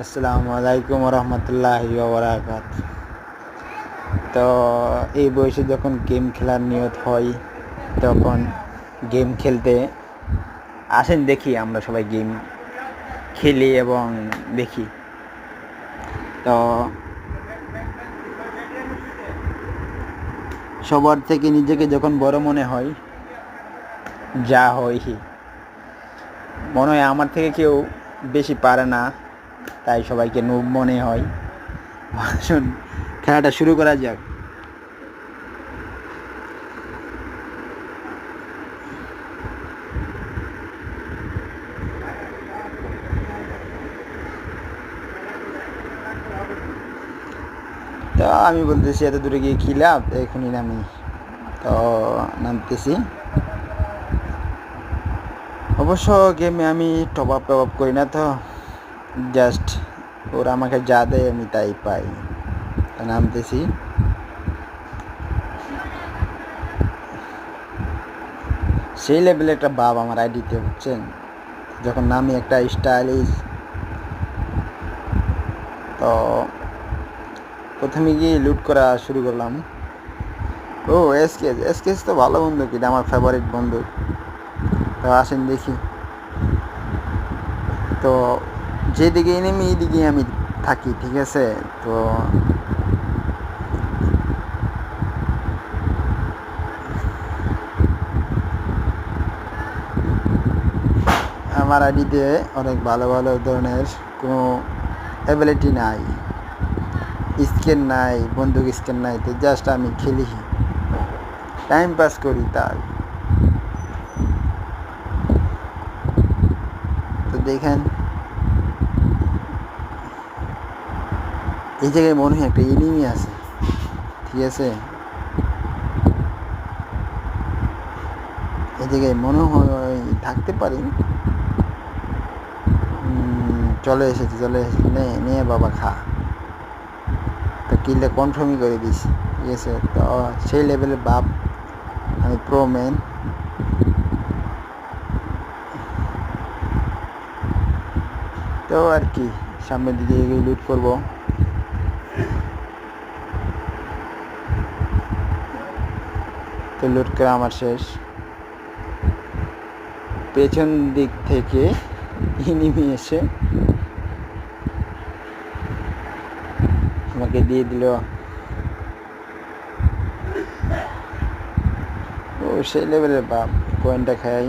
আসসালামু আলাইকুম রহমতুল্লাহ বরাকাত তো এই বয়সে যখন গেম খেলার নিয়ত হয়, তখন গেম খেলতে আসেন দেখি আমরা সবাই গেম খেলি এবং দেখি। তো সবার থেকে নিজেকে যখন বড় মনে হয়, যা হয় মনে হয় আমার থেকে কেউ বেশি পারে না। তাই সবাইকে নুব মনে হয়। আসুন, খেলাটা শুরু করা যাক। তো আমি বলতেছি, এত দূরে গিয়ে কী লাভ? এখনই নামি। তো নামতেছি। অবশ্য গেমে আমি টপ আপ টপ আপ করি না তো। জাস্ট ওরা আমাকে যা দেয় আমি তাই পাই। নামতেছি সেই লেভেলে একটা ভাব আমার আইডিতে বুঝছেন? যখন নামি একটা স্টাইলিশ তো প্রথমে গিয়ে লুট করা শুরু করলাম। ও এসকেস এসকেস তো ভালো বন্ধু কিনা আমার ফেভারিট বন্ধু। তো আসেন দেখি। তো যেদিকে নেমে এইদিকে আমি থাকি, ঠিক আছে? তো আমার আইডিতে অনেক ভালো ভালো ধরনের কোনো অ্যাবিলিটি নাই স্কিন নাই, বন্দুক স্কিন নাই, তো জাস্ট আমি খেলি। টাইম পাস করি তাই। তো দেখেন এই জায়গায় মনে হয় একটা এনিমি আছে। ঠিক আছে? এই জায়গায় মনে হয় থাকতে পারি। চলে এসেছি চলে এসেছি। নে নে বাবা, খা। তো কিলটা কনফার্মই করে দিস। ঠিক আছে? তো সেই লেভেলের বাপ আমি প্রো ম্যান তো আর কি, সামনের দিকে লুট করব। তো লুট করা আমার শেষ। পেছন দিক থেকে ইনিমি এসে আমাকে দিয়ে দিল। ও, সেই লেভেলের বাপ কয়েনটা খাই।